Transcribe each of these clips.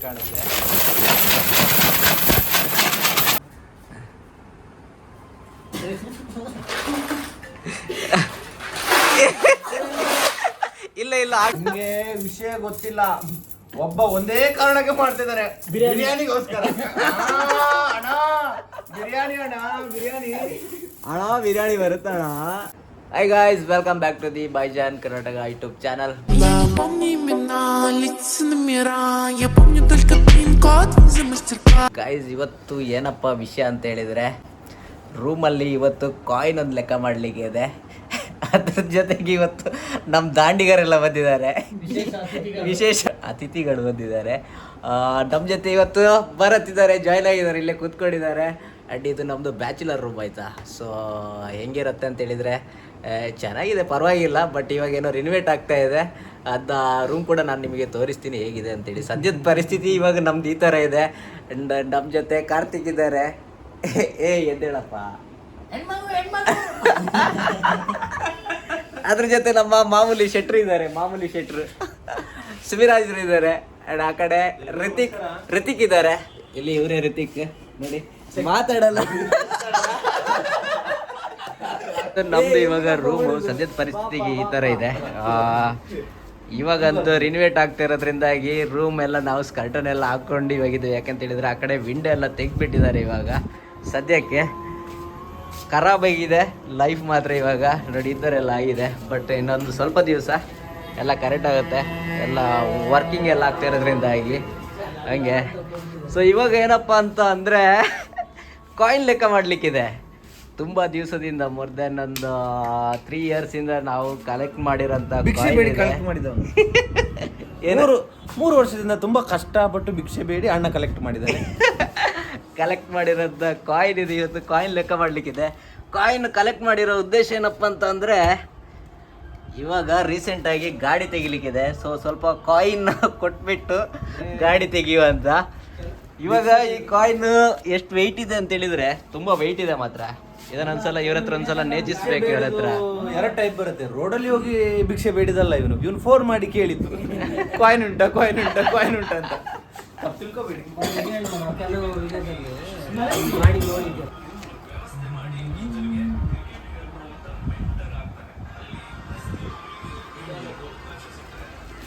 ಕಾಣುತ್ತೆ ಇಲ್ಲ ಇಲ್ಲ ನಿಮ್ಗೆ ವಿಷಯ ಗೊತ್ತಿಲ್ಲ. ಒಬ್ಬ ಒಂದೇ ಕಾರಣಕ್ಕೆ ಮಾಡ್ತಿದ್ದಾರೆ. ಬಿರಿಯಾನಿಗೋಸ್ಕರ. ಆ, ಅಣ್ಣ ಬಿರಿಯಾನಿ ಅಣ್ಣ ಬಿರಿಯಾನಿ. ಅಣ್ಣ biryani ಬರುತ್ತಣ್ಣ. Hi guys welcome back to the Baijan Karnataka YouTube channel guys ಇವತ್ತು ಏನಪ್ಪ ವಿಷಯ ಅಂತ ಹೇಳಿದ್ರೆ ರೂಮಲ್ಲಿ ಇವತ್ತು ಕಾಯಿನ್ ಒಂದು ಲೆಕ್ಕ ಮಾಡಲಿಕ್ಕೆ ಇದೆ. ಅದ್ರ ಜೊತೆಗೆ ಇವತ್ತು ನಮ್ಮ ದಾಂಡಿಗರೆಲ್ಲ ಬಂದಿದ್ದಾರೆ. ವಿಶೇಷ ಅತಿಥಿಗಳು. ಬಂದಿದ್ದಾರೆ. ನಮ್ಮ ಜೊತೆ ಇವತ್ತು ಬರತ್ತಿದ್ದಾರೆ ಜಾಯ್ನ್ ಆಗಿದ್ದಾರೆ ಇಲ್ಲೇ ಕೂತ್ಕೊಂಡಿದ್ದಾರೆ. ಆ್ಯಂಡ್ ಇದು ನಮ್ಮದು ಬ್ಯಾಚುಲರ್ ರೂಮ್ ಆಯಿತಾ. ಸೊ ಹೆಂಗಿರುತ್ತೆ ಅಂತ ಹೇಳಿದರೆ ಚೆನ್ನಾಗಿದೆ ಪರವಾಗಿಲ್ಲ ಬಟ್ ಇವಾಗ ಏನೋ ರಿನೋವೇಟ್ ಆಗ್ತಾ ಇದೆ. ಅದ ರೂಮ್ ಕೂಡ ನಾನು ನಿಮಗೆ ತೋರಿಸ್ತೀನಿ ಹೇಗಿದೆ ಅಂತೇಳಿ. ಸದ್ಯದ ಪರಿಸ್ಥಿತಿ ಇವಾಗ ನಮ್ದು ಈ ಥರ ಇದೆ. ಆ್ಯಂಡ್ ನಮ್ಮ ಜೊತೆ ಕಾರ್ತಿಕ್ ಇದ್ದಾರೆ. ಏ ಎದ್ದೇಳಪ್ಪ. ಅದ್ರ ಜೊತೆ ನಮ್ಮ ಮಾಮೂಲಿ ಶೆಟ್ರು ಇದ್ದಾರೆ ಮಾಮೂಲಿ ಶೆಟ್ರು. ಸುಮಿರಾಜ್ರು ಇದ್ದಾರೆ. ಅಂಡ್ ಆ ಕಡೆ ರಿತಿಕ್ ರಿತಿಕ್ ಇದ್ದಾರೆ. ಇಲ್ಲಿ ಇವರೇ ರಿತಿಕ್? ನೋಡಿ ಮಾತಾಡಲ್ಲ. ನಮ್ದು ಇವಾಗ ರೂಮ್ ಸದ್ಯದ ಪರಿಸ್ಥಿತಿಗೆ ಈ ತರ ಇದೆ. ಇವಾಗಂತೂ ರಿನೋವೇಟ್ ಆಗ್ತಾ ಇರೋದ್ರಿಂದಾಗಿ ರೂಮ್ ಎಲ್ಲ ನಾವು ಸ್ಕರ್ಟನ್ ಎಲ್ಲ ಹಾಕೊಂಡು ಇವಾಗಿದ್ದೀವಿ ಯಾಕಂತ ಹೇಳಿದ್ರೆ ಆ ಕಡೆ ವಿಂಡೋ ಎಲ್ಲ ತೆಗ್ಬಿಟ್ಟಿದ್ದಾರೆ ಇವಾಗ. ಸದ್ಯಕ್ಕೆ ಖರಾಬಾಗಿದೆ ಲೈಫ್ ಮಾತ್ರ ಇವಾಗ. ನೋಡಿ, ಈ ಥರ ಎಲ್ಲ ಆಗಿದೆ. ಬಟ್ ಇನ್ನೊಂದು ಸ್ವಲ್ಪ ದಿವಸ ಎಲ್ಲ ಕರೆಕ್ಟ್ ಆಗುತ್ತೆ. ಎಲ್ಲ ವರ್ಕಿಂಗ್ ಎಲ್ಲ ಆಗ್ತಾ ಇರೋದ್ರಿಂದಾಗಿ. ಹಂಗೆ. ಸೊ ಇವಾಗ ಏನಪ್ಪ ಅಂತ ಅಂದರೆ ಕಾಯಿನ್ ಲೆಕ್ಕ ಮಾಡಲಿಕ್ಕಿದೆ. ತುಂಬ ದಿವಸದಿಂದ ಮೋರ್ ದೆನ್ ಒಂದು ತ್ರೀ ಇಯರ್ಸಿಂದ ನಾವು ಕಲೆಕ್ಟ್ ಮಾಡಿರೋಂಥ ಭಿಕ್ಷೆ ಬೇಡಿ ಕಲೆಕ್ಟ್ ಮಾಡಿದವನು. ಮೂರು ಮೂರು ವರ್ಷದಿಂದ ತುಂಬಾ ಕಷ್ಟಪಟ್ಟು ಭಿಕ್ಷೆ ಬೇಡಿ ಅಣ್ಣ ಕಲೆಕ್ಟ್ ಮಾಡಿದ್ದಾರೆ ಕಲೆಕ್ಟ್ ಮಾಡಿರೋಂಥ ಕಾಯಿನ್ ಇದೆ ಇವತ್ತು ಕಾಯಿನ್ ಲೆಕ್ಕ ಮಾಡಲಿಕ್ಕಿದೆ. ಕಾಯಿನ್ ಕಲೆಕ್ಟ್ ಮಾಡಿರೋ ಉದ್ದೇಶ ಏನಪ್ಪ ಅಂತಂದರೆ ಇವಾಗ ರೀಸೆಂಟಾಗಿ ಗಾಡಿ ತೆಗಿಲಿಕ್ಕಿದೆ. ಸೊ ಸ್ವಲ್ಪ ಕಾಯಿನ್ ಕೊಟ್ಬಿಟ್ಟು ಗಾಡಿ ತೆಗಿಯುವಂತ ಇವಾಗ ಈ ಕಾಯಿನ್ ಎಷ್ಟು ವೆಯ್ಟ್ ಇದೆ ಅಂತ ಹೇಳಿದ್ರೆ ತುಂಬಾ ವೆಯ್ಟ್ ಇದೆ ಮಾತ್ರ. ಇದನ್ನ ಒಂದ್ಸಲ ಇವ್ರ ಹತ್ರ ಒಂದ್ಸಲ ನೇಚಿಸ್ಬೇಕು ಇವ್ರ ಹತ್ರ. ಎರಡು ಟೈಪ್ ಬರುತ್ತೆ. ರೋಡಲ್ಲಿ ಹೋಗಿ ಭಿಕ್ಷೆ ಬೇಡಿದಲ್ಲ ಇವನು. ಇವನು ಫೋನ್ ಮಾಡಿ ಕೇಳಿದ್ದು. ಕಾಯಿನ್ ಉಂಟ ಕಾಯಿನ್ ಉಂಟಾ ಕಾಯಿನ್ ಉಂಟಾ ಅಂತ. ತಪ್ಪು ತಿಳ್ಕೊಬೇಡಿ.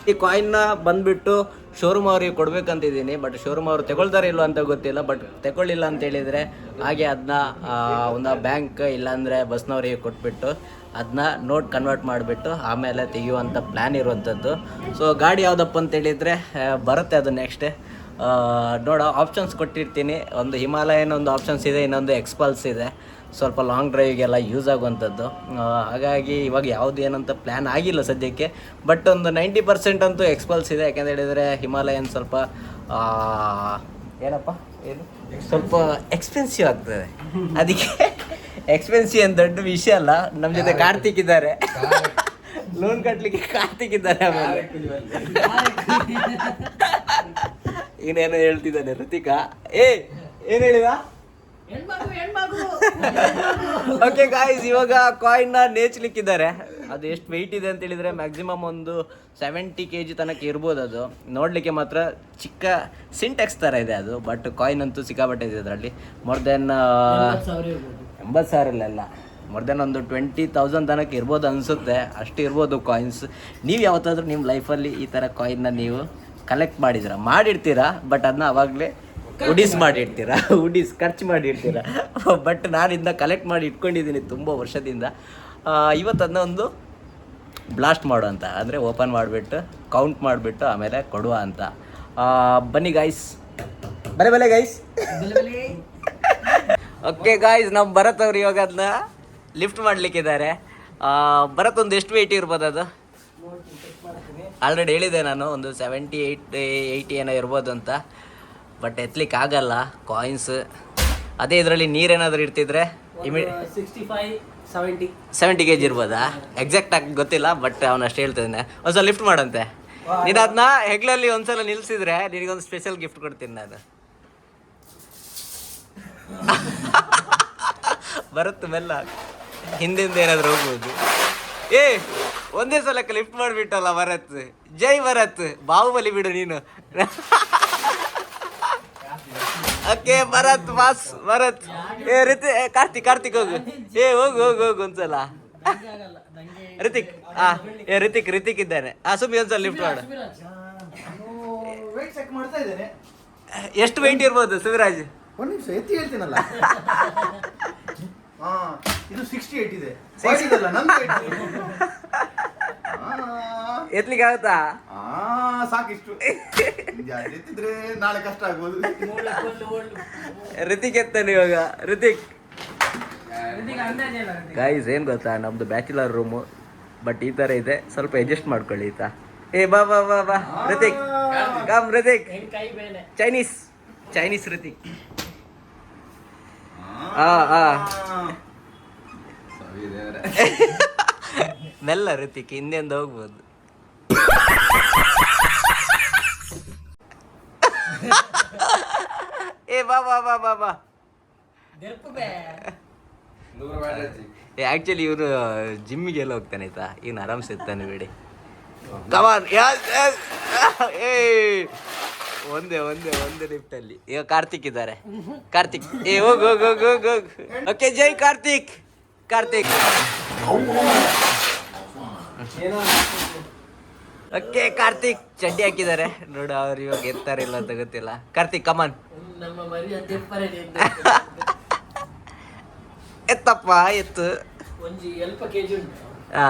ಈ ಕಾಯಿನ್ನ ಬಂದ್ಬಿಟ್ಟು ಶೋರೂಮ್ ಅವ್ರಿಗೆ ಕೊಡ್ಬೇಕಂತಿದ್ದೀನಿ ಬಟ್ ಶೋರೂಮ್ ಅವರು ತಗೊಳ್ತಾರೆ ಇಲ್ಲ ಅಂತ ಗೊತ್ತಿಲ್ಲ ಬಟ್ ತಗೊಳ್ಳಿಲ್ಲ ಅಂತ ಹೇಳಿದ್ರೆ ಹಾಗೆ ಅದನ್ನ ಒಂದು ಬ್ಯಾಂಕ್ ಇಲ್ಲಾಂದರೆ ಬಸ್ನವರಿಗೆ ಕೊಟ್ಬಿಟ್ಟು ಅದನ್ನ ನೋಟ್ ಕನ್ವರ್ಟ್ ಮಾಡಿಬಿಟ್ಟು ಆಮೇಲೆ ತೆಗೆಯುವಂಥ ಪ್ಲ್ಯಾನ್ ಇರುವಂಥದ್ದು ಸೊ ಗಾಡಿ ಯಾವುದಪ್ಪ ಅಂತ ಹೇಳಿದರೆ ಬರುತ್ತೆ ಅದು ನೆಕ್ಸ್ಟ್ ನೋಡೋ ಆಪ್ಷನ್ಸ್ ಕೊಟ್ಟಿರ್ತೀನಿ. ಒಂದು ಹಿಮಾಲಯನ್ ಒಂದು ಆಪ್ಷನ್ಸ್ ಇದೆ, ಇನ್ನೊಂದು ಎಕ್ಸ್ಪಲ್ಸ್ ಇದೆ. ಸ್ವಲ್ಪ ಲಾಂಗ್ ಡ್ರೈವ್ಗೆಲ್ಲ ಯೂಸ್ ಆಗುವಂಥದ್ದು. ಹಾಗಾಗಿ ಇವಾಗ ಯಾವುದು ಏನಂತ ಪ್ಲ್ಯಾನ್ ಆಗಿಲ್ಲ ಸದ್ಯಕ್ಕೆ. ಬಟ್ ಒಂದು ನೈಂಟಿ ಪರ್ಸೆಂಟ್ ಅಂತೂ ಎಕ್ಸ್ಪಲ್ಸ್ ಇದೆ. ಯಾಕೆಂತ ಹೇಳಿದರೆ ಹಿಮಾಲಯನ್ ಸ್ವಲ್ಪ ಏನಪ್ಪ? ಏನು? ಸ್ವಲ್ಪ ಎಕ್ಸ್ಪೆನ್ಸಿವ್ ಆಗ್ತದೆ. ಅದಕ್ಕೆ ಎಕ್ಸ್ಪೆನ್ಸಿವ್ ಏನು ದೊಡ್ಡ ವಿಷಯ ಅಲ್ಲ. ನಮ್ಮ ಜೊತೆ ಕಾರ್ತಿಕ್. ಇದ್ದಾರೆ. ಲೋನ್ ಕಟ್ಟಲಿಕ್ಕೆ ಕಾರ್ತಿಕ್ ಇದ್ದಾರೆ ಆಮೇಲೆ. ಇನ್ನೇನು ಹೇಳ್ತಿದ್ದಾನೆ ಋತಿಕಾ? ಏ ಏನು ಹೇಳಿದ? ಓಕೆ ಗಾಯ್ಸ್ ಇವಾಗ ಕಾಯಿನ್ನ ನೇಚ್ಲಿಕ್ಕಿದ್ದಾರೆ. ಅದು ಎಷ್ಟು ವೆಯ್ಟ್ ಇದೆ ಅಂತ ಹೇಳಿದ್ರೆ ಮ್ಯಾಕ್ಸಿಮಮ್ ಒಂದು ಸೆವೆಂಟಿ ಕೆ ಜಿ ತನಕ ಇರ್ಬೋದು ಅದು. ನೋಡಲಿಕ್ಕೆ ಮಾತ್ರ ಚಿಕ್ಕ ಸಿಂಟೆಕ್ಸ್ ಥರ ಇದೆ ಅದು ಬಟ್ ಕಾಯಿನ್ ಅಂತೂ ಸಿಕ್ಕಾಪಟ್ಟೆ ಇದೆ ಅದರಲ್ಲಿ ಮೋರ್ ದೆನ್ ಎಂಬತ್ತು ಸಾವಿರ ಇಲ್ಲ ಮೋರ್ ದೆನ್ ಒಂದು ಟ್ವೆಂಟಿ ತೌಸಂಡ್ ತನಕ ಇರ್ಬೋದು ಅನಿಸುತ್ತೆ. ಅಷ್ಟು ಇರ್ಬೋದು ಕಾಯಿನ್ಸ್ ನೀವು ಯಾವತ್ತಾದ್ರೂ ನಿಮ್ಮ ಲೈಫಲ್ಲಿ ಈ ಥರ ಕಾಯಿನ್ನ ನೀವು ಕಲೆಕ್ಟ್ ಮಾಡಿದ್ದೀರಾ? ಮಾಡಿರ್ತೀರಾ? ಬಟ್ ಅದನ್ನ ಅವಾಗಲೇ ಉಡಿಸ್ ಮಾಡಿರ್ತೀರಾ? ಉಡಿಸ್ ಖರ್ಚು ಮಾಡಿ ಇಡ್ತೀರಾ ಬಟ್ ನಾನು ಇದನ್ನ ಕಲೆಕ್ಟ್ ಮಾಡಿ ಇಟ್ಕೊಂಡಿದ್ದೀನಿ ತುಂಬ ವರ್ಷದಿಂದ. ಇವತ್ತು ಅದನ್ನ ಒಂದು ಬ್ಲಾಸ್ಟ್ ಮಾಡು ಅಂತ. ಅಂದರೆ ಓಪನ್ ಮಾಡಿಬಿಟ್ಟು ಕೌಂಟ್ ಮಾಡಿಬಿಟ್ಟು ಆಮೇಲೆ ಕೊಡುವ ಅಂತ. ಬನ್ನಿ ಗೈಸ್ ಬಲೆ ಬಲೆ ಗೈಸ್ ಓಕೆ ಗಾಯ್ಸ್ ನಮ್ಮ ಭರತ್ ಅವ್ರು ಇವಾಗ ಅದನ್ನ ಲಿಫ್ಟ್ ಮಾಡಲಿಕ್ಕಿದ್ದಾರೆ. ಭರತ್ ಒಂದು ಎಷ್ಟು ವೆಯ್ಟ್ ಇರ್ಬೋದು ಅದು? ಆಲ್ರೆಡಿ ಹೇಳಿದೆ ನಾನು ಒಂದು ಸೆವೆಂಟಿ ಏಯ್ಟ್ ಏಯ್ಟಿ ಏನೋ ಇರ್ಬೋದು ಅಂತ. ಬಟ್ ಎತ್ಲಿಕ್ಕೆ ಆಗಲ್ಲ ಕಾಯಿನ್ಸ್ ಅದೇ ಇದರಲ್ಲಿ ನೀರೇನಾದರೂ ಇರ್ತಿದ್ರೆ ಸೆವೆಂಟಿ ಕೆ ಜಿ ಇರ್ಬೋದಾ? ಎಕ್ಸಾಕ್ಟ್ ಆಗಿ ಗೊತ್ತಿಲ್ಲ ಬಟ್ ಅವನು ಅಷ್ಟು ಹೇಳ್ತಿದ್ದಾನೆ. ಒಂದ್ಸಲ ಲಿಫ್ಟ್ ಮಾಡಂತೆ. ನೀನು ಅದನ್ನ ಹೆಗ್ಲಲ್ಲಿ ಒಂದ್ಸಲ ನಿಲ್ಸಿದ್ರೆ ನಿನಗೊಂದು ಸ್ಪೆಷಲ್ ಗಿಫ್ಟ್ ಕೊಡ್ತೀನಿ ನಾನು. ಬರುತ್ತೆ ಮೆಲ್ಲ. ಹಿಂದಿಂದ ಏನಾದ್ರು ಹೋಗ್ಬೋದು. ಏ ಒಂದೇ ಸಲಕ್ಕೆ ಲಿಫ್ಟ್ ಮಾಡಿಬಿಟ್ಟಲ್ಲ ಭರತ್. ಜೈ ಭರತ್. ಬಾಹುಬಲಿ ಬಿಡು ನೀನು. Okay Bharat boss Bharat. ಏ ರಿತಿ ಏ, ಕಾರ್ತಿಕ್ ಕಾರ್ತಿಕ್ ಹೋಗು. ಏ ಹೋಗು ಹೋಗು ಹೋಗು ಒಂದ್ಸಲ. ರಿತಿಕ್ ಆ ಏ ರಿತಿಕ್ ರಿತಿಕ್ ಇದ್ದಾನೆ. ಆ ಸುಮ್ಮನೆ ಒಂದ್ಸಲ ಲಿಫ್ಟ್ ಮಾಡು. ಎಷ್ಟು ವೆಯ್ಟ್ ಇರ್ಬೋದು ಸುವಿರಾಜ್ ಒಂದು ನಿಮಿಷ ಎತ್ತಿ ಹೇಳ್ತೀನಲ್ಲ. ಹಾ ಇದು ಸಿಕ್ಸ್ಟಿ ಏಟ್ ಇದೆ. ಎತ್ಲಿಕ್ಕೆ ಆಗುತ್ತಾ? ಸಾಕಿಷ್ಟು. ಎತ್ತಿದ್ರೆ ನಾಳೆ ಕಷ್ಟ ಆಗ್ಬೋದು. ರಿತಿಕ್ ಎತ್ತಾನೆ ಇವಾಗ. ರಿತಿಕ್. ಗಾಯ್ಸ್ ಏನ್ ಗೊತ್ತಾ? ನಮ್ದು ಬ್ಯಾಚುಲರ್ ರೂಮು ಬಟ್ ಈ ತರ ಇದೆ. ಸ್ವಲ್ಪ ಅಡ್ಜಸ್ಟ್ ಮಾಡ್ಕೊಳ್ಳಿ ಆಯ್ತಾ ಏ ಬಾ ಬಾ ಬಾ ಬಾ. Hrithik. Come Hrithik. Chinese Chinese Hrithik. ಆ ಆ. ಮೆಲ್ಲ ರಿತಿಕ್ ಹಿಂದೆಂದ ಹೋಗ್ಬೋದು. ಏ ಬಾ ಬಾ ಬಾ ಬಾ ಬಾ. ಏ ಆಕ್ಚುಲಿ ಜಿಮ್ಮಿಗೆ ಎಲ್ಲ ಹೋಗ್ತಾನೆ ಆಯ್ತಾ? ಇವ್ನು ಆರಾಮ್ಸೆ ಇರ್ತಾನೆ ಬಿಡಿ. ಕಮಾನ್ ಏ ಒಂದೇ ಒಂದೇ ಒಂದೇ ಲಿಫ್ಟ್ ಅಲ್ಲಿ. ಈಗ ಕಾರ್ತಿಕ್ ಇದ್ದಾರೆ. ಕಾರ್ತಿಕ್ ಏ ಹೋಗ್ ಹೋಗ್ ಹೋಗ್ ಹೋಗ್ ಹೋಗ್. ಓಕೆ ಜೈ ಕಾರ್ತಿಕ್. ಕಾರ್ತಿಕ್. ಓಕೆ ಕಾರ್ತಿಕ್ ಚಡ್ಡಿ ಹಾಕಿದ್ದಾರೆ. ನೋಡು ಅವ್ರು ಇವಾಗ ಎತ್ತಾರಿಲ್ಲ ಅಂತ ಗೊತ್ತಿಲ್ಲ. ಕಾರ್ತಿಕ್ ಕಮನ್ ಎತ್ತಪ್ಪ ಎತ್ತು. ಹಾ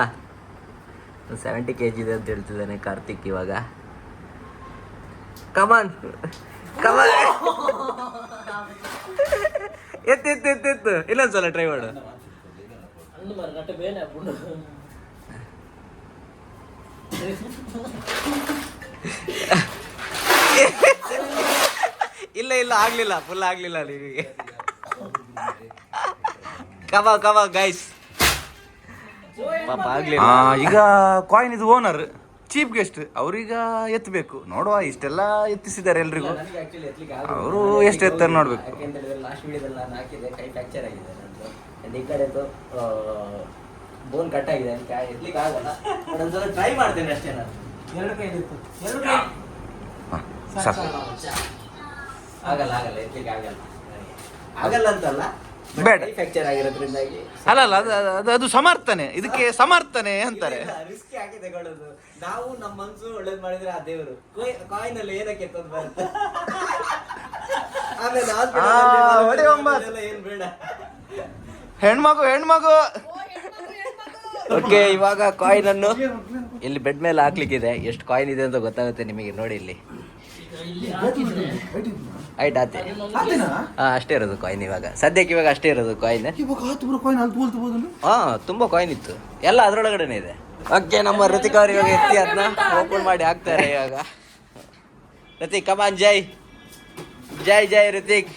ಸೆವೆಂಟಿ ಕೆ ಜಿ ಇದೆ ಅಂತ ಹೇಳ್ತಿದ್ದಾನೆ ಕಾರ್ತಿಕ್ ಇವಾಗ. ಕಮನ್ ಕಮನ್ ಎತ್ತು ಎತ್ತು ಎತ್ತು ಎತ್ತು. ಇಲ್ಲೊಂದ್ಸಲ ಟ್ರೈ ಮಾಡು ಅಂದು ಮರ ನಟ ಬೇನೆ ಪುಂಡು ಇಲ್ಲ ಇಲ್ಲ ಆಗ್ಲಿಲ್ಲ ಫುಲ್ ಆಗ್ಲಿಲ್ಲ ನಿಮಗೆ. ಕಮ ಕಮ ಗೈಸ್ ಪಾಪ ಆಗ್ಲಿಲ್ಲ. ಈಗ ಕಾಯಿನ್ ಇದು ಓನರ್ ಚೀಪ್ ಗೆಸ್ಟ್ ಅವ್ರೀಗ ಎತ್ತಬೇಕು ನೋಡುವ ಇಷ್ಟೆಲ್ಲ ಎತ್ತಿಸಿದ್ದಾರೆ ಎಲ್ರಿಗೂ. ಅವರು ಎಷ್ಟು ಎತ್ತಾರೆ ನೋಡ್ಬೇಕು. ಕೈ ಬೋನ್ ಕಟ್ ಆಗಿದೆ ಅದಕ್ಕೆ ಎತ್ಲಿಕ್ಕೆ ಆಗಲ್ಲ. ಒಂದೊಂದ್ಸಲ ಟ್ರೈ ಮಾಡ್ತೇನೆ ಅಷ್ಟೇ ನಾನು. ಎರಡು ಕೈ ಇತ್ತು ಎರಡು ಕೈ. ಆಗಲ್ಲ ಆಗಲ್ಲ ಎತ್ಲಿಕ್ಕೆ ಆಗಲ್ಲ. ಆಗಲ್ಲ ಅಂತಲ್ಲ ಬೇಡ. ಫ್ರಾಕ್ಚರ್ ಆಗಿರೋದ್ರಿಂದಾಗಿ ಅಲ್ಲ ಅಲ್ಲ ಅದು ಅದು ಅದು ಸಮರ್ಥನೆ. ಇದಕ್ಕೆ ಸಮರ್ಥನೆ ಅಂತಾರೆ. ರಿಸ್ಕ್ ಹಾಕಿ ತಗೊಳ್ಳೋದು. ನಾವು ನಮ್ಮ ಮನ್ಸು ಒಳ್ಳೇದ್ ಮಾಡಿದ್ರೆ ಆ ದೇವರು. ಕಾಯಿನ್ ಅಲ್ಲಿ ಏನಕ್ಕೆ ತಂದು ಬರುತ್ತೆ ಆಮೇಲೆ hospital ಆ, ಅಲ್ಲಿ ಮಲಗಿದ್ರೆ ಹೊಡೆ ಒಂಬತ್ತು. ಅದೆಲ್ಲ ಏನ್ ಬೇಡ. ಹೆಣ್ಮಗು ಹೆಣ್ಮಗು. ಓಕೆ ಇವಾಗ ಕಾಯಿನ್ ಅನ್ನು ಇಲ್ಲಿ ಬೆಡ್ ಮೇಲೆ ಹಾಕ್ಲಿಕ್ಕಿದೆ. ಎಷ್ಟು ಕಾಯಿನ್ ಇದೆ ಅಂತ ಗೊತ್ತಾಗುತ್ತೆ ನಿಮಗೆ ನೋಡಿ ಇಲ್ಲಿ. ಐಟ್ ಆತೆ. ಹಾ ಅಷ್ಟೇ ಇರೋದು ಕಾಯಿನ್ ಇವಾಗ. ಸದ್ಯಕ್ಕೆ ಇವಾಗ ಅಷ್ಟೇ ಇರೋದು ಕಾಯಿನ್ ಹಾ ತುಂಬಾ ಕಾಯಿನ್ ಇತ್ತು. ಎಲ್ಲ ಅದ್ರೊಳಗಡೆನೆ ಇದೆ. ಓಕೆ ನಮ್ಮ ಋತಿಕ್ ಅವ್ರು ಇವಾಗ ಎತ್ತಿ ಅದನ್ನ ಓಪನ್ ಮಾಡಿ ಹಾಕ್ತಾರೆ ಇವಾಗ. ಋತಿಕ್ ಕಮಾನ್ ಜೈ. ಜೈ ಜೈ ಋತಿಕ್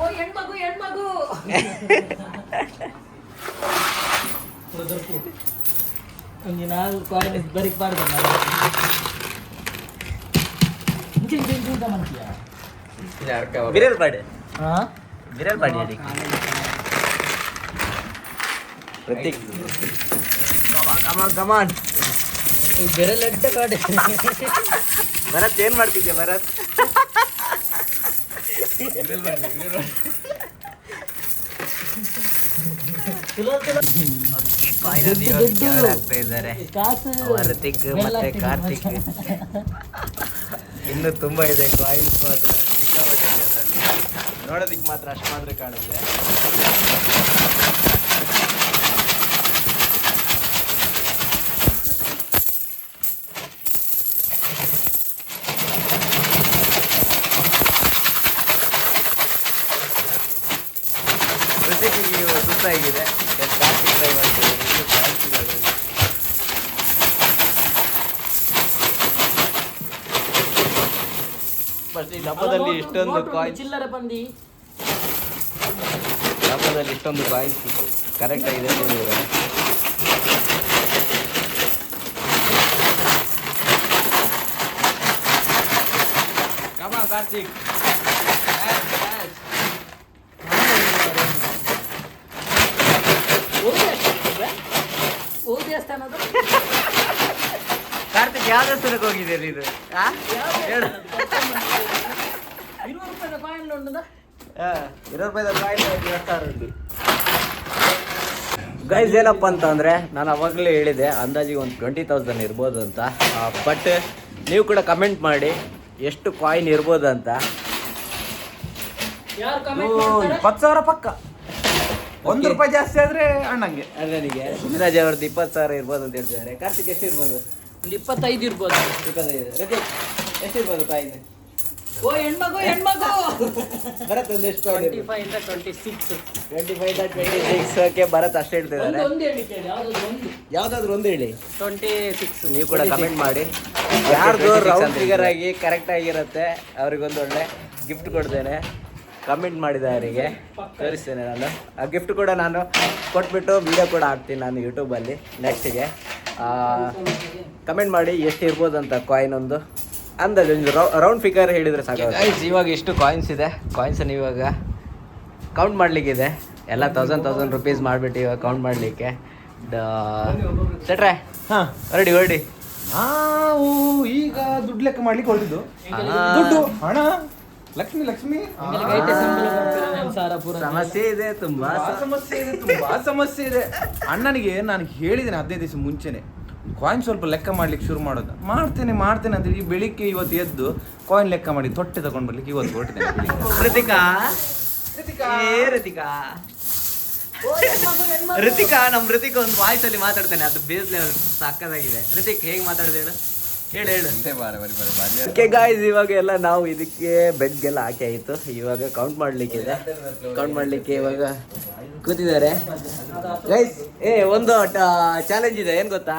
ಓ ಹೆಣ್ಮಗು ಹೆಣ್ಮಗು. ಒಂಜಿ ನಾಲ್ಕು ಕಾಯಿನ್ ಬರೀಕ್ ಬಾರ್ದು ಇಂಚ ಇಂಚ ಇಂಚ ಇಂಚ ಮಂತಿಯ ಬಿರಲ್ ಪಾಡಿ ಹಾ ಬಿರಲ್ ಪಾಡಿ ಅಡಿ ಋತಿಕ್ ಕಮಾನ್ ಕಮಾನ್ ಬೆರಲೆಡ್ಡ ಕಾಡೆ ಭರತ್ ಏನ್ ಮಾಡ್ತಿದ್ಯಾ ಭರತ್ ತುಲೋ ತುಲೋ ಆಗ್ತಾ ಇದ್ದಾರೆ. ಋತಿಕ್ ಮತ್ತೆ ಕಾರ್ತಿಕ್. ಇನ್ನು ತುಂಬಾ ಇದೆ ಕಾಯಿನ್ಸ್ ಮಾತ್ರ. ಸಿಕ್ಕಾಪಟ್ಟೆ ಇದೆ ಅದ್ರಲ್ಲಿ. ನೋಡೋದಿಕ್ ಮಾತ್ರ ಅಷ್ಟು ಮಾತ್ರ ಕಾಣುತ್ತೆ ಋತಿಕ್ ಈಗ ಸುಸ್ತಾಗಿದೆ ಕಾರ್ತಿಕ್ ಟ್ರೈ ಮಾಡ್ತಿದ್ದಾರೆ ಇನ್ನು coins ಇಲ್ಲ ಅದ್ರಲ್ಲಿ. ಫಸ್ಟ್ ಈ ಡಬ್ಬದಲ್ಲಿ ಇಷ್ಟೊಂದು ಕಾಯಿನ್ ಚಿಲ್ಲರೆ ಬಂದಿ. ಡಬ್ಬದಲ್ಲಿ ಇಷ್ಟೊಂದು ಕಾಯಿನ್ ಕರೆಕ್ಟ್ ಆಗಿದೆ. Karthik Catch, catch. ಓ ದೇವಸ್ಥಾನದ ಕಾರ್ತಿಕ್ ಯಾವ ಹೆಸರಿಗೆ ಹೋಗಿದೆ ಇದು ಕಾಯಿನ್ ಗೈಸ್ ಏನಪ್ಪ ಅಂತ ಅಂದ್ರೆ ನಾನು ಅವಾಗಲೇ ಹೇಳಿದೆ ಅಂದಾಜಿಗೆ ಒಂದು ಟ್ವೆಂಟಿ ತೌಸಂಡ್ ಇರ್ಬೋದು ಅಂತ. ಬಟ್ ನೀವು ಕೂಡ ಕಮೆಂಟ್ ಮಾಡಿ ಎಷ್ಟು ಕಾಯಿನ್ ಇರ್ಬೋದು ಅಂತ. ಇಪ್ಪತ್ತು ಸಾವಿರ ಪಕ್ಕ. ಒಂದು ರೂಪಾಯಿ ಜಾಸ್ತಿ ಆದ್ರೆ ಅಣ್ಣಂಗೆ. ಅಣ್ಣನಿಗೆ ಸುಮಿರಾಜ್ ಅವ್ರದ್ದು ಇಪ್ಪತ್ತು ಸಾವಿರ ಇರ್ಬೋದು ಅಂತ ಹೇಳ್ತಿದ್ದಾರೆ. ಕಾರ್ತಿಕ್ ಎಷ್ಟು ಇರ್ಬೋದು? ಒಂದು ಇಪ್ಪತ್ತೈದು ಇರ್ಬೋದು. ಇಪ್ಪತ್ತೈದು. ರಜತ್ ಎಷ್ಟು ಇರ್ಬೋದು ಕಾಯಿನ್ ಓ ಹೆಣ್ಮಗು ಹೆಣ್ಮಗು. ಭರತ್ ಒಂದು ಎಷ್ಟು ಟ್ವೆಂಟಿ ಫೈವ್ ಇಂದ twenty six twenty five twenty ಸಿಕ್ಸ್ಗೆ Bharat ಅಷ್ಟು ಹೇಳ್ತಿದ್ದಾರೆ. ಒಂದು ಹೇಳಿ ಕೇಳಿ ಯಾವುದಾದ್ರು ಒಂದು. ಯಾವುದಾದ್ರು ಒಂದು ಹೇಳಿ. ಟ್ವೆಂಟಿ ಸಿಕ್ಸ್ ನೀವು ಕೂಡ ಕಮೆಂಟ್ ಮಾಡಿ. ಯಾರ್ದು ರೌಂಡ್ ಫಿಗರ್ ಆಗಿ ಕರೆಕ್ಟ್ ಆಗಿರುತ್ತೆ ಅವ್ರಿಗೊಂದು ಒಳ್ಳೆ ಗಿಫ್ಟ್ ಕೊಡ್ತೇನೆ. ಕಮೆಂಟ್ ಮಾಡಿದ ಅವರಿಗೆ ತೋರಿಸ್ತೇನೆ ನಾನು. ಆ ಗಿಫ್ಟ್ ಕೂಡ ನಾನು ಕೊಟ್ಬಿಟ್ಟು ವೀಡಿಯೋ ಕೂಡ ಹಾಕ್ತೀನಿ ನಾನು ಯೂಟ್ಯೂಬಲ್ಲಿ ನೆಕ್ಸ್ಟಿಗೆ ಕಮೆಂಟ್ ಮಾಡಿ ಎಷ್ಟು ಇರ್ಬೋದು ಅಂತ ಕಾಯಿನ್ ಒಂದು. ಅಂದಾಜು ಒಂದು ರೌಂಡ್ ಫಿಗರ್ ಹೇಳಿದರೆ ಸಾಕು. ಇವಾಗ ಎಷ್ಟು ಕಾಯಿನ್ಸ್ ಇದೆ. ಕಾಯಿನ್ಸನ್ನು ಇವಾಗ ಕೌಂಟ್ ಮಾಡಲಿಕ್ಕಿದೆ. ಎಲ್ಲ ತೌಸಂಡ್ ತೌಸಂಡ್ ರುಪೀಸ್ ಮಾಡಿಬಿಟ್ಟು ಇವಾಗ ಕೌಂಟ್ ಮಾಡಲಿಕ್ಕೆ. ಸೆಟ್ರೆ ಹಾಂ. ಹೊರಡಿ ಹೊರಡಿ. ನಾವು ಈಗ ದುಡ್ಡು ಲೆಕ್ಕ ಮಾಡ್ಲಿಕ್ಕೆ ಹೊರಟಿದ್ದು. ದುಡ್ಡು ಹಣ. ಲಕ್ಷ್ಮಿ ಲಕ್ಷ್ಮಿ. ನಮ್ಮ ಸಮಸ್ಯೆ ಇದೆ ತುಂಬಾ. ಸಮಸ್ಯೆ ಇದೆ ತುಂಬಾ ಸಮಸ್ಯೆ ಇದೆ. ಅಣ್ಣನಿಗೆ ನಾನು ಹೇಳಿದ್ದೇನೆ ಹದಿನೈದು ದಿವಸ ಮುಂಚೆನೆ. ಕಾಯಿನ್ ಸ್ವಲ್ಪ ಲೆಕ್ಕ ಮಾಡ್ಲಿಕ್ಕೆ ಶುರು ಮಾಡೋದು. ಮಾಡ್ತೇನೆ ಮಾಡ್ತೇನೆ ಅಂತ ಹೇಳಿ ಬೆಳಿಗ್ಗೆ ಇವತ್ತು ಎದ್ದು ಕಾಯಿನ್ ಲೆಕ್ಕ ಮಾಡಿ ತೊಟ್ಟೆ ತಗೊಂಡ್ ಬರ್ಲಿಕ್ಕೆ ಇವತ್ತು ಹೊರಟಿದೆ. ಋತಿಕಾ ಏ ಋತಿಕಾ ಋತಿಕಾ ನಮ್ ಋತಿಕಾ ಒಂದು ವಾಯ್ಸ್ ಅಲ್ಲಿ ಮಾತಾಡ್ತಾನೆ. ಅದು ಬೇಸ್ ಲೆವೆಲ್ ಸಾಕದಾಗಿದೆ ಋತಿಕ್ ಹೇಗೆ ಮಾತಾಡಿದೆ ಹೇಳು? ಓಕೆ ಗಾಯ್ಸ್ ಇವಾಗ ಎಲ್ಲ ನಾವು ಇದಕ್ಕೆ ಬೆಡ್ಗೆಲ್ಲ ಹಾಕಿ ಆಯಿತು. ಇವಾಗ ಕೌಂಟ್ ಮಾಡ್ಲಿಕ್ಕೆ ಇದೆ ಕೌಂಟ್ ಮಾಡ್ಲಿಕ್ಕೆ ಇವಾಗ ಕೂತಿದ್ದಾರೆ. ಗೈಸ್ ಏ ಒಂದು ಚಾಲೆಂಜ್ ಇದೆ. ಏನು ಗೊತ್ತಾ?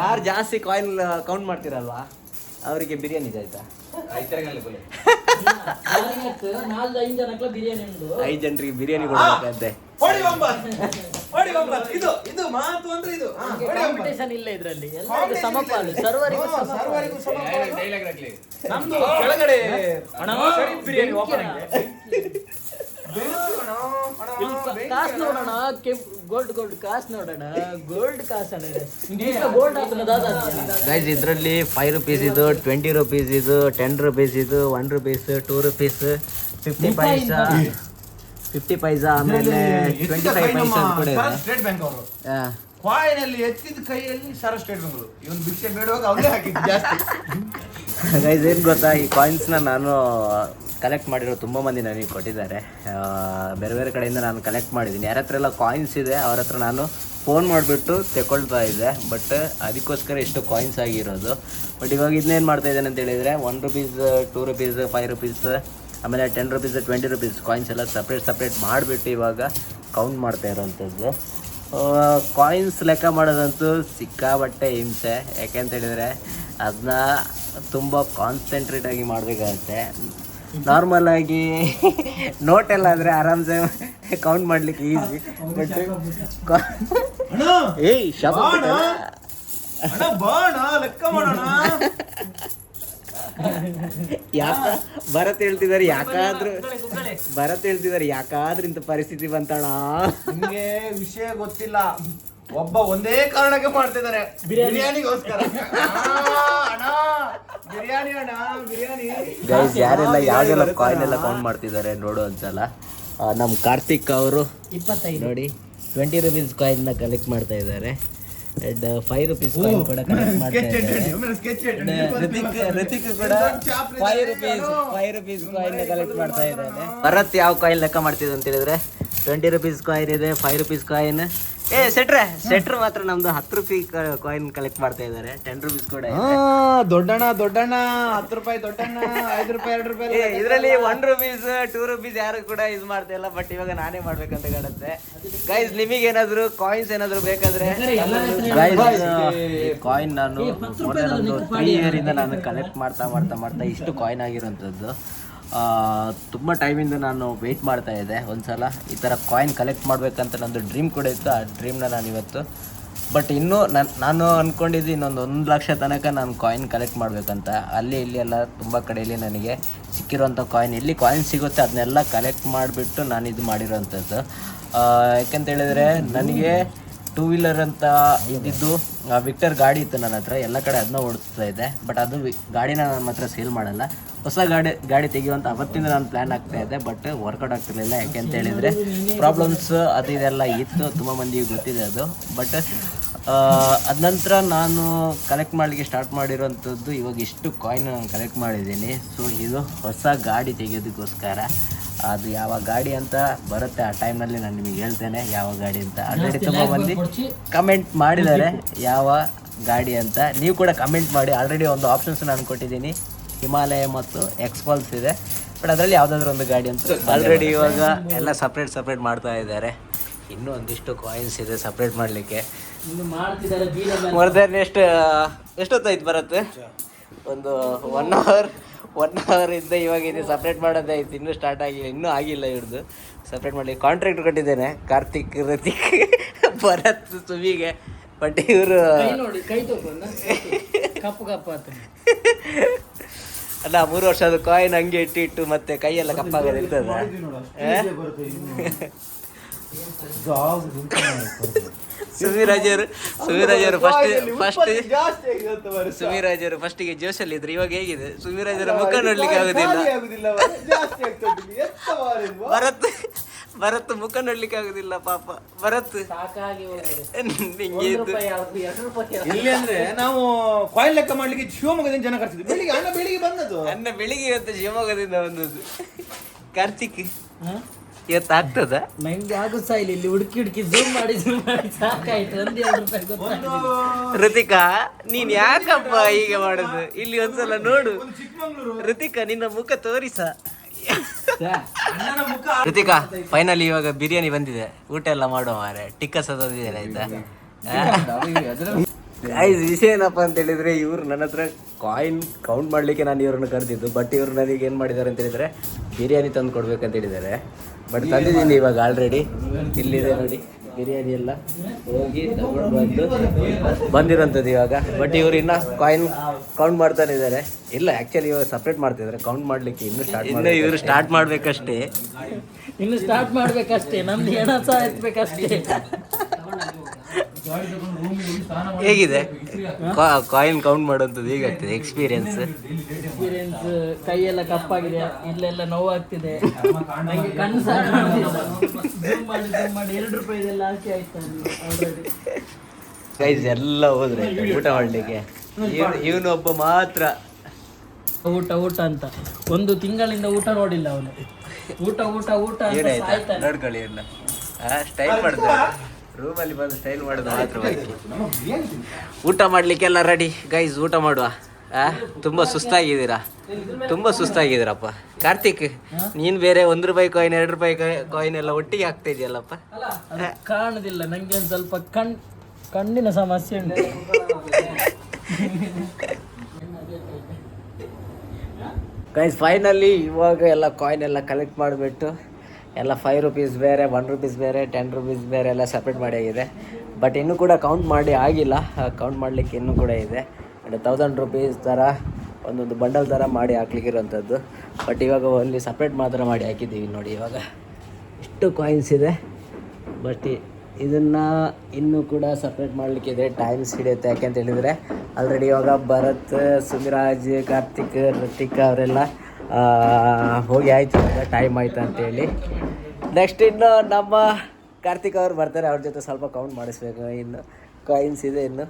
ಯಾರು ಜಾಸ್ತಿ ಕಾಯಿನ್ ಕೌಂಟ್ ಮಾಡ್ತಿರಲ್ವಾ? ಅವರಿಗೆ ಬಿರಿಯಾನಿ ಇದೆ ಆಯ್ತಾ? ನಾಲ್ಕು ಐದು ಜನರಿಗೆ ಬಿರಿಯಾನಿ ಉಂಟು ಜನರಿಗೆ ಇದು ಇದು ಮಾತು ಅಂದ್ರೆ ಇದು. ಹಾ, ಹೊಡಿ ಒಂಬತ್ತು. ಕಾಂಪಿಟೇಷನ್ ಇಲ್ಲ ಇದರಲ್ಲಿ. ಎಲ್ಲರಿಗೂ ಸಮಪಾಲು ಸರ್ವರಿಗೂ ಹಾ, ಸಮಪಾಲು. ಸರ್ವರಿಗೂ. ನಮ್ದು ಕೆಳಗಡೆ ಶರೀಫ್ ಬಿರಿಯಾನಿ ಆಗಿದೆ. ಕಾಸು ನೋಡೋಣ ಗೋಲ್ಡ್ ಗೋಲ್ಡ್ ಕಾಸು ನೋಡೋಣ. ಗೋಲ್ಡ್ ಕಾಸ್ ಅಣ್ಣ ಗೋಲ್ಡ್ ಗೈಸ್ ಇದರಲ್ಲಿ ಫೈವ್ ರುಪೀಸ್ ಇದು ಟ್ವೆಂಟಿ ರುಪೀಸ್ ಇದು ಟೆನ್ ರುಪೀಸ್ ಇದು one rupees two rupees fifty paisa fifty paisa ಆಮೇಲೆ ಟ್ವೆಂಟಿ ಫೈವ್ ಪೈಸಾ ಕೂಡ ಇದೆ ಸ್ಟೇಟ್ ಬ್ಯಾಂಕ್ ಅವರು. ಆ, ಕಾಯಿನ್ ಅಲ್ಲಿ ಎತ್ತಿದ ಕೈಯಲ್ಲಿ ಸರ ಸ್ಟೇಟ್ ಬ್ಯಾಂಕ್ ಇವನ್ ಭಿಕ್ಷೆ ಬೇಡುವಾಗ ಅವರೇ ಹಾಕಿದ್ದು ಜಾಸ್ತಿ. ಗೈಸ್ ಏನು ಗೊತ್ತಾ? ಈ ಕಾಯಿನ್ಸ್ನ ನಾನು ಕಲೆಕ್ಟ್ ಮಾಡಿರೋ ತುಂಬ ಮಂದಿ ನನಗೆ ಕೊಟ್ಟಿದ್ದಾರೆ. ಬೇರೆ ಬೇರೆ ಕಡೆಯಿಂದ ನಾನು ಕಲೆಕ್ಟ್ ಮಾಡಿದ್ದೀನಿ. ಯಾರ ಹತ್ರ ಎಲ್ಲ ಕಾಯಿನ್ಸ್ ಇದೆ ಅವ್ರ ಹತ್ರ ನಾನು ಫೋನ್ ಮಾಡಿಬಿಟ್ಟು ತೆಕೊಳ್ತಾ ಇದ್ದೆ. ಬಟ್ ಅದಕ್ಕೋಸ್ಕರ ಇಷ್ಟು ಕಾಯಿನ್ಸ್ ಆಗಿರೋದು. ಬಟ್ ಇವಾಗ ಇದನ್ನೇನು ಮಾಡ್ತಾ ಇದ್ದೇನೆ ಅಂತ ಹೇಳಿದರೆ one rupees two rupees five rupees ಆಮೇಲೆ ten rupees twenty rupees coins ಎಲ್ಲ ಸಪ್ರೇಟ್ ಸಪ್ರೇಟ್ ಮಾಡಿಬಿಟ್ಟು ಇವಾಗ ಕೌಂಟ್ ಮಾಡ್ತಾ ಇರೋವಂಥದ್ದು ಕಾಯಿನ್ಸ್ ಲೆಕ್ಕ ಮಾಡೋದಂತೂ ಸಿಕ್ಕಾಬಟ್ಟೆ ಹಿಂಸೆ. ಯಾಕೆ ಅಂತ ಹೇಳಿದರೆ ಅದನ್ನ ತುಂಬ ಕಾನ್ಸಂಟ್ರೇಟ್ ಆಗಿ ಮಾಡಬೇಕಾಗತ್ತೆ. ನಾರ್ಮಲ್ ಆಗಿ ನೋಟ್ ಎಲ್ಲ ಆದರೆ ಆರಾಮ್ಸೆ ಕೌಂಟ್ ಮಾಡ್ಲಿಕ್ಕೆ ಈಸಿ ಬಟ್ ಏಯ್ ಶಬ್ದ ಲೆಕ್ಕ ಮಾಡೋಣ! ಯಾಕ? ಭರತ್ ಹೇಳ್ತಿದ್ದಾರೆ ಯಾಕಾದ್ರೂ ಭರತ್ ಹೇಳ್ತಿದ್ದಾರೆ ಯಾಕಾದ್ರೂ ಇಂಥ ಪರಿಸ್ಥಿತಿ ಬಂತಣ ನಿಮ್ಗೆ ವಿಷಯ ಗೊತ್ತಿಲ್ಲ. ಒಬ್ಬ ಒಂದೇ ಕಾರಣಕ್ಕೆ ಮಾಡ್ತಿದ್ದಾರೆ. ಬಿರಿಯಾನಿಗೋಸ್ಕರ. ಅಣ್ಣ ಬಿರಿಯಾನಿ ಅಣ್ಣ ಬಿರಿಯಾನಿ. ಗೈಸ್ ಯಾರೆಲ್ಲ ಯಾವ್ದೆಲ್ಲ ಕಾಯಿನ್ ಎಲ್ಲ ಕೌಂಟ್ ಮಾಡ್ತಿದ್ದಾರೆ ನೋಡು ಒಂದ್ಸಲ. ನಮ್ಮ ಕಾರ್ತಿಕ್ ಅವರು ಇಪ್ಪತ್ತೈದು. ನೋಡಿ ಟ್ವೆಂಟಿ ರುಪೀಸ್ ಕಾಯಿನ್ನ ಕಲೆಕ್ಟ್ ಮಾಡ್ತಾ ಇದ್ದಾರೆ. ಅಂಡ್ ಫೈವ್ ರುಪೀಸ್ ಕಾಯಿನ್ ಕೂಡ ಕಲೆಕ್ಟ್ ಮಾಡ್ತಾ ರಿತಿಕ್ ಸ್ಕೆಚ್ ಋತಿಕ್ ಋತಿಕ್ ಕೂಡ five rupees five rupees coin collect ಮಾಡ್ತಾ ಇದ್ದಾನೆ ಭರತ್ ಯಾವ ಕಾಯಿನ್ ಲೆಕ್ಕ ಮಾಡ್ತಿದ್ರು ಅಂತ ಹೇಳಿದ್ರೆ? ಟ್ವೆಂಟಿ ರುಪೀಸ್ ಕಾಯಿನ್ ಇದೆ ಫೈವ್ ರುಪೀಸ್ ಕಾಯಿನ್ ಏ ಸೆಟ್ರೆ ಸೆಟ್ರ್ ಮಾತ್ರ ನಮ್ದು ಹತ್ತು ರೂಪಾಯಿ ಕಾಯಿನ್ ಕಲೆಕ್ಟ್ ಮಾಡ್ತಾ ಇದ್ದಾರೆ ಟೆನ್ ರುಪೀಸ್ ಕೂಡ ಇದೆ. ದೊಡ್ಡಣ್ಣ ದೊಡ್ಡಣ್ಣ ಹತ್ತು ರೂಪಾಯಿ ದೊಡ್ಡಣ್ಣ ಐದು ರೂಪಾಯಿ ಎರಡು ರೂಪಾಯಿ ಇದ್ರಲ್ಲಿ ಒನ್ ರುಪೀಸ್ ಟೂ ರುಪೀಸ್ ಯಾರು ಕೂಡ ಯೂಸ್ ಮಾಡ್ತಾ ಇಲ್ಲ ಬಟ್ ಇವಾಗ ನಾನೇ ಮಾಡ್ಬೇಕಂತ ಕಾಣುತ್ತೆ. ಗೈಸ್ ನಿಮಗೆ ಏನಾದ್ರು ಕಾಯಿನ್ಸ್ ಏನಾದ್ರು ಬೇಕಾದ್ರೆ ಕಾಯಿನ್ ನಾನು than ಒಂದು ತ್ರೀ ಇಯರ್ ಇಂದ ನಾನು ಕಲೆಕ್ಟ್ ಮಾಡ್ತಾ ಮಾಡ್ತಾ ಮಾಡ್ತಾ ಇಷ್ಟು ಕಾಯಿನ್ ಆಗಿರೋಂಥದ್ದು. ತುಂಬ ಟೈಮಿಂದ ನಾನು ವೆಯ್ಟ್ ಮಾಡ್ತಾ ಇದ್ದೆ. ಒಂದ್ಸಲ ಈ ಥರ ಕಾಯಿನ್ ಕಲೆಕ್ಟ್ ಮಾಡಬೇಕಂತ ನಂದು ಡ್ರೀಮ್ ಕೂಡ ಇತ್ತು. ಆ ಡ್ರೀಮ್ನ ನಾನು ಇವತ್ತು ಬಟ್ ಇನ್ನೂ ನಾನು ನಾನು ಅಂದ್ಕೊಂಡಿದ್ದು ಇನ್ನೊಂದು ಒಂದು ಲಕ್ಷ ತನಕ ನಾನು ಕಾಯಿನ್ ಕಲೆಕ್ಟ್ ಮಾಡಬೇಕಂತ. ಅಲ್ಲಿ, ಇಲ್ಲಿ ಎಲ್ಲ ತುಂಬ ಕಡೆಯಲ್ಲಿ ನನಗೆ ಸಿಕ್ಕಿರೋಂಥ ಕಾಯಿನ್ ಎಲ್ಲಿ ಕಾಯಿನ್ ಸಿಗುತ್ತೆ ಅದನ್ನೆಲ್ಲ ಕಲೆಕ್ಟ್ ಮಾಡಿಬಿಟ್ಟು ನಾನು ಇದು ಮಾಡಿರೋಂಥದ್ದು ಯಾಕಂತ ಹೇಳಿದರೆ ನನಗೆ ಟೂ ವೀಲರ್ ಅಂತ ಇದ್ದಿದ್ದು ವಿಕ್ಟರ್ ಗಾಡಿ ಇತ್ತು ನನ್ನ ಹತ್ರ. ಎಲ್ಲ ಕಡೆ ಅದನ್ನ ಓಡಿಸ್ತಾ ಇದ್ದೆ. ಬಟ್ ಅದು ಗಾಡಿನ ನಮ್ಮ ಹತ್ರ ಸೇಲ್ ಮಾಡಲ್ಲ. ಹೊಸ ಗಾಡಿ ಗಾಡಿ ತೆಗೆಯುವಂತ ಅವತ್ತಿಂದ ನಾನು ಪ್ಲ್ಯಾನ್ ಆಗ್ತಾ ಇದ್ದೆ ಬಟ್ ವರ್ಕೌಟ್ ಆಗ್ತಿರ್ಲಿಲ್ಲ. ಯಾಕೆ ಅಂತ ಹೇಳಿದ್ರೆ ಪ್ರಾಬ್ಲಮ್ಸ್ ಅದು ಇದೆಲ್ಲ ಇತ್ತು. ತುಂಬ ಮಂದಿಗೆ ಗೊತ್ತಿದೆ ಅದು. ಬಟ್ ಅದ ನಂತರ ನಾನು ಕಲೆಕ್ಟ್ ಮಾಡಲಿಕ್ಕೆ ಸ್ಟಾರ್ಟ್ ಮಾಡಿರೋಂಥದ್ದು ಇವಾಗ ಇಷ್ಟು ಕಾಯಿನ್ ನಾನು ಕಲೆಕ್ಟ್ ಮಾಡಿದ್ದೀನಿ. ಸೊ ಇದು ಹೊಸ ಗಾಡಿ ತೆಗೆಯೋದಕ್ಕೋಸ್ಕರ. ಅದು ಯಾವ ಗಾಡಿ ಅಂತ ಬರುತ್ತೆ ಆ ಟೈಮ್ನಲ್ಲಿ ನಾನು ನಿಮಗೆ ಹೇಳ್ತೇನೆ ಯಾವ ಗಾಡಿ ಅಂತ. ಆಲ್ರೆಡಿ ತುಂಬ ಮಂದಿ ಕಮೆಂಟ್ ಮಾಡಿದ್ದಾರೆ ಯಾವ ಗಾಡಿ ಅಂತ. ನೀವು ಕೂಡ ಕಮೆಂಟ್ ಮಾಡಿ. ಆಲ್ರೆಡಿ ಒಂದು ಆಪ್ಷನ್ಸ್ ನಾನು ಕೊಟ್ಟಿದ್ದೀನಿ. ಹಿಮಾಲಯ ಮತ್ತು ಎಕ್ಸ್ಪಲ್ಸ್ ಇದೆ. ಬಟ್ ಅದರಲ್ಲಿ ಯಾವುದಾದ್ರು ಒಂದು ಗಾಡಿ ಅಂತ ಆಲ್ರೆಡಿ ಇವಾಗ ಎಲ್ಲ ಸಪ್ರೇಟ್ ಸಪ್ರೇಟ್ ಮಾಡ್ತಾ ಇದ್ದಾರೆ. ಇನ್ನೂ ಒಂದಿಷ್ಟು ಕಾಯಿನ್ಸ್ ಇದೆ ಸಪ್ರೇಟ್ ಮಾಡಲಿಕ್ಕೆ. ಮೋರ್ ದೆನ್ ಎಷ್ಟು ಎಷ್ಟೊತ್ತಾಯ್ತು ಬರುತ್ತೆ? ಒಂದು ಒನ್ ಅವರ್ ಒನ್ ಅವರ್ ಇದ್ದ ಇವಾಗ ಇದು ಸಪ್ರೇಟ್ ಮಾಡೋದಾಯ್ತು ಇನ್ನೂ ಸ್ಟಾರ್ಟ್ ಆಗಿಲ್ಲ. ಇನ್ನೂ ಆಗಿಲ್ಲ ಇವ್ರದ್ದು ಸಪ್ರೇಟ್ ಮಾಡಲಿ ಕಾಂಟ್ರಾಕ್ಟ್ ಕೊಟ್ಟಿದ್ದೇನೆ. ಕಾರ್ತಿಕ್ ರತಿಕ್ ಭರತ್ ಸುಮಿಗೆ. ಬಟ್ ಇವರು ಕೈ ನೋಡಿ ಕೈ ತಗೊಂಡ ಕಪ್ಪು ಕಪ್ಪು ಆತ ಅಲ್ಲ ಮೂರು ವರ್ಷದ ಕಾಯಿನ್ ಹಂಗೆ ಇಟ್ಟು ಇಟ್ಟು ಮತ್ತೆ ಕೈಯೆಲ್ಲ ಕಪ್ಪಾಗೋದು ಇರ್ತದ ಸುಮಿರಾಜ್ ಅವರು ಸುಮಿರಾಜ್ ಅವರು ಫಸ್ಟ್ ಫಸ್ಟ್ ಸುಮಿರಾಜ್ ಅವರು ಫಸ್ಟಿಗೆ ಜೋಶಲ್ಲಿ ಇದ್ರು ಇವಾಗ ಹೇಗಿದೆ? ಸುಮಿರಾಜ್ ಅವರ ಮುಖ ನೋಡ್ಲಿಕ್ಕೆ ಆಗುದಿಲ್ಲ. ಭರತ್ ಭರತ್ ಮುಖ ನೋಡ್ಲಿಕ್ಕೆ ಆಗುದಿಲ್ಲ ಪಾಪ. ಭರತ್? ಇಲ್ಲಿ ಅಂದ್ರೆ ನಾವು ಕಾಯಿಲ್ ಲೆಕ್ಕ ಮಾಡ್ಲಿಕ್ಕೆ ಶಿವಮೊಗ್ಗದಿಂದ ಜನ ಕರ್ಸಿದ್ವಿ ಬೆಳಿಗ್ಗೆ ಅಣ್ಣ ಬೆಳಿಗ್ಗೆ ಬಂದದ್ದು. ಅನ್ನ ಬೆಳಿಗ್ಗೆ ಇವತ್ತು ಶಿವಮೊಗ್ಗದಿಂದ ಬಂದದ್ದು. ಕಾರ್ತಿಕ್. ಹ? ಇವತ್ತು ಆಗ್ತದ ನಂಗೆ ಆಗುತ್ತಾ ಇಲ್ಲ ಇಲ್ಲಿ ಹುಡುಕಿ ಹುಡುಕಿ ಜೂಮ್ ಮಾಡಿ ಜೂಮ್ ಮಾಡಿ ಸಾಕಾಯ್ತು. ಒಂದು ಎರಡು ರೂಪಾಯಿ ಗೊತ್ತಾಗ್ತದೆ ಋತಿಕಾ ನೀನ್ ಯಾಕಪ್ಪ ಹೀಗೆ ಮಾಡುದು? ಇಲ್ಲಿ ಒಂದ್ಸಲ ನೋಡು. ಋತಿಕಾ ನಿನ್ನ ಮುಖ ತೋರಿಸ. ಋತಿಕಾ ಫೈನಲಿ ಇವಾಗ ಬಿರಿಯಾನಿ ಬಂದಿದೆ. ಊಟ ಎಲ್ಲ ಮಾಡುವ ಮಾರೆ. ಟಿಕ್ಕ ಆಯ್ತಾ? ಆಯ್ತು ವಿಷಯ ಏನಪ್ಪ ಅಂತ ಹೇಳಿದ್ರೆ ಇವ್ರು ನನ್ನ ಹತ್ರ ಕಾಯಿನ್ ಕೌಂಟ್ ಮಾಡ್ಲಿಕ್ಕೆ ನಾನು ಇವ್ರನ್ನ ಕರೆದಿದ್ದು ಬಟ್ ಇವ್ರು ನನಗೆ ಏನು ಮಾಡಿದ್ದಾರೆ ಅಂತ ಹೇಳಿದ್ರೆ ಬಿರಿಯಾನಿ ತಂದು ಕೊಡ್ಬೇಕಂತ ಹೇಳಿದ್ದಾರೆ. ಬಟ್ ತಂದಿದ್ದೀನಿ ಇವಾಗ ಆಲ್ರೆಡಿ ಇಲ್ಲಿದೆ ನೋಡಿ ಬಿರಿಯಾನಿ ಎಲ್ಲ. ಹೋಗಿ ತಗೊಂಡು ಬಂದು ಬಂದಿರೋಂಥದ್ದು ಇವಾಗ. ಬಟ್ ಇವರು ಇನ್ನ ಕಾಯಿನ್ ಕೌಂಟ್ ಮಾಡ್ತಾನೆ ಇದ್ದಾರೆ ಇಲ್ಲ ಆ್ಯಕ್ಚುಲಿ ಇವಾಗ ಸಪ್ರೇಟ್ ಮಾಡ್ತಿದ್ದಾರೆ ಕೌಂಟ್ ಮಾಡ್ಲಿಕ್ಕೆ ಇನ್ನೂ ಸ್ಟಾರ್ಟ್ ಇನ್ನೂ ಇವರು ಸ್ಟಾರ್ಟ್ ಮಾಡ್ಬೇಕಷ್ಟೇ. ಇನ್ನು ಸ್ಟಾರ್ಟ್ ಮಾಡ್ಬೇಕಷ್ಟೇ. ನಮ್ದು ಹೆಣ ಸಹ ಎತ್ಬೇಕಷ್ಟೇ ಹೇಗಿದೆ? ಕಾಯಿನ್ ಕೌಂಟ್ ಮಾಡೋಂಥದ್ದು ಹೇಗಾಗ್ತದೆ? ಎಕ್ಸ್ಪೀರಿಯನ್ಸ್ ಎಕ್ಸ್ಪೀರಿಯನ್ಸ್ ಕೈಯೆಲ್ಲ ಕಪ್ಪಾಗಿದೆ ಇಲ್ಲೆಲ್ಲ ನೋವಾಗ್ತಿದೆ. ನಂಗೆ ಕಣ್ಣು ಮಾಡಿ ಎರಡು ರೂಪಾಯಿದೆಲ್ಲ ಹಾಕಿ ಆಯ್ತು ಗೈಸ್ ಎಲ್ಲ ಹೋದ್ರೆ ಊಟ ಮಾಡಲಿಕ್ಕೆ. ಇವನು ಒಬ್ಬ ಮಾತ್ರ. ಊಟ ಊಟ ಅಂತ. ಒಂದು ತಿಂಗಳಿಂದ ಊಟ ನೋಡಿಲ್ಲ ಅವನು. ಊಟ ಊಟ ಊಟ ಅಂತ ಏನಾಯ್ತಾ? ಸಾಯ್ತಾನೆ. ನೋಡ್ಕೊಳ್ಳಿ ಇವ್ರನ್ನ. ಸ್ಟೈಲ್ ಮಾಡ್ತಾರೆ. ರೂಮಲ್ಲಿ ಬಂದು ಸ್ಟೈಲ್ ಮಾಡೋದು ಮಾತ್ರ ಊಟ ಮಾಡಲಿಕ್ಕೆಲ್ಲ ರೆಡಿ ಗೈಸ್ ಊಟ ಮಾಡುವ. ತುಂಬ ಸುಸ್ತಾಗಿದ್ದೀರಾ? ತುಂಬ ಸುಸ್ತಾಗಿದ್ದೀರಪ್ಪ. ಕಾರ್ತಿಕ್ ನೀನು ಬೇರೆ ಒಂದು ರೂಪಾಯಿ ಕಾಯಿನ್ ಎರಡು ರೂಪಾಯಿ ಕಾಯಿನ್ ಎಲ್ಲ ಒಟ್ಟಿಗೆ ಆಗ್ತಾ ಇದೆಯಲ್ಲಪ್ಪ? ಕಾಣುದಿಲ್ಲ. ನಂಗೆ ಒಂದು ಸ್ವಲ್ಪ ಕಣ್ ಕಣ್ಣಿನ ಸಮಸ್ಯೆ ಉಂಟು. ಗೈಸ್ ಫೈನಲಿ ಇವಾಗ ಎಲ್ಲ ಕಾಯಿನ್ ಎಲ್ಲ ಕಲೆಕ್ಟ್ ಮಾಡಿಬಿಟ್ಟು ಎಲ್ಲ ಫೈವ್ ರುಪೀಸ್ ಬೇರೆ ಒನ್ ರುಪೀಸ್ ಬೇರೆ ಟೆನ್ ರುಪೀಸ್ ಬೇರೆ ಎಲ್ಲ ಸಪ್ರೇಟ್ ಮಾಡಿ ಆಗಿದೆ. ಬಟ್ ಇನ್ನೂ ಕೂಡ ಕೌಂಟ್ ಮಾಡಿ ಆಗಿಲ್ಲ. ಕೌಂಟ್ ಮಾಡಲಿಕ್ಕೆ ಇನ್ನೂ ಕೂಡ ಇದೆ. ಅಂದರೆ ತೌಸಂಡ್ ರುಪೀಸ್ ಥರ ಒಂದೊಂದು ಬಂಡಲ್ ಥರ ಮಾಡಿ ಹಾಕ್ಲಿಕ್ಕಿರುವಂಥದ್ದು. ಬಟ್ ಇವಾಗ ಅಲ್ಲಿ ಸಪ್ರೇಟ್ ಮಾತ್ರ ಮಾಡಿ ಹಾಕಿದ್ದೀವಿ ನೋಡಿ ಇವಾಗ. ಇಷ್ಟು ಕಾಯಿನ್ಸ್ ಇದೆ. ಬಟ್ ಇದನ್ನು ಇನ್ನೂ ಕೂಡ ಸಪ್ರೇಟ್ ಮಾಡಲಿಕ್ಕಿದೆ ಟೈಮ್ಸ್ ಹಿಡಿಯುತ್ತೆ ಯಾಕೆಂತ ಹೇಳಿದರೆ ಆಲ್ರೆಡಿ ಇವಾಗ ಭರತ್, ಸುಮಿರಾಜ್, ಕಾರ್ತಿಕ್ ಋತಿಕ್ ಅವರೆಲ್ಲ ಹೋಗಿ ಆಯ್ತು ಟೈಮ್ ಆಯ್ತು ಅಂತೇಳಿ. ನೆಕ್ಸ್ಟ್ ಇನ್ನು ನಮ್ಮ ಕಾರ್ತಿಕ್ ಅವ್ರು ಬರ್ತಾರೆ, ಅವ್ರ ಜೊತೆ ಸ್ವಲ್ಪ ಕೌಂಟ್ ಮಾಡಿಸ್ಬೇಕು. ಇನ್ನು ಕಾಯಿನ್ಸ್ ಇದೆ ಇನ್ನು.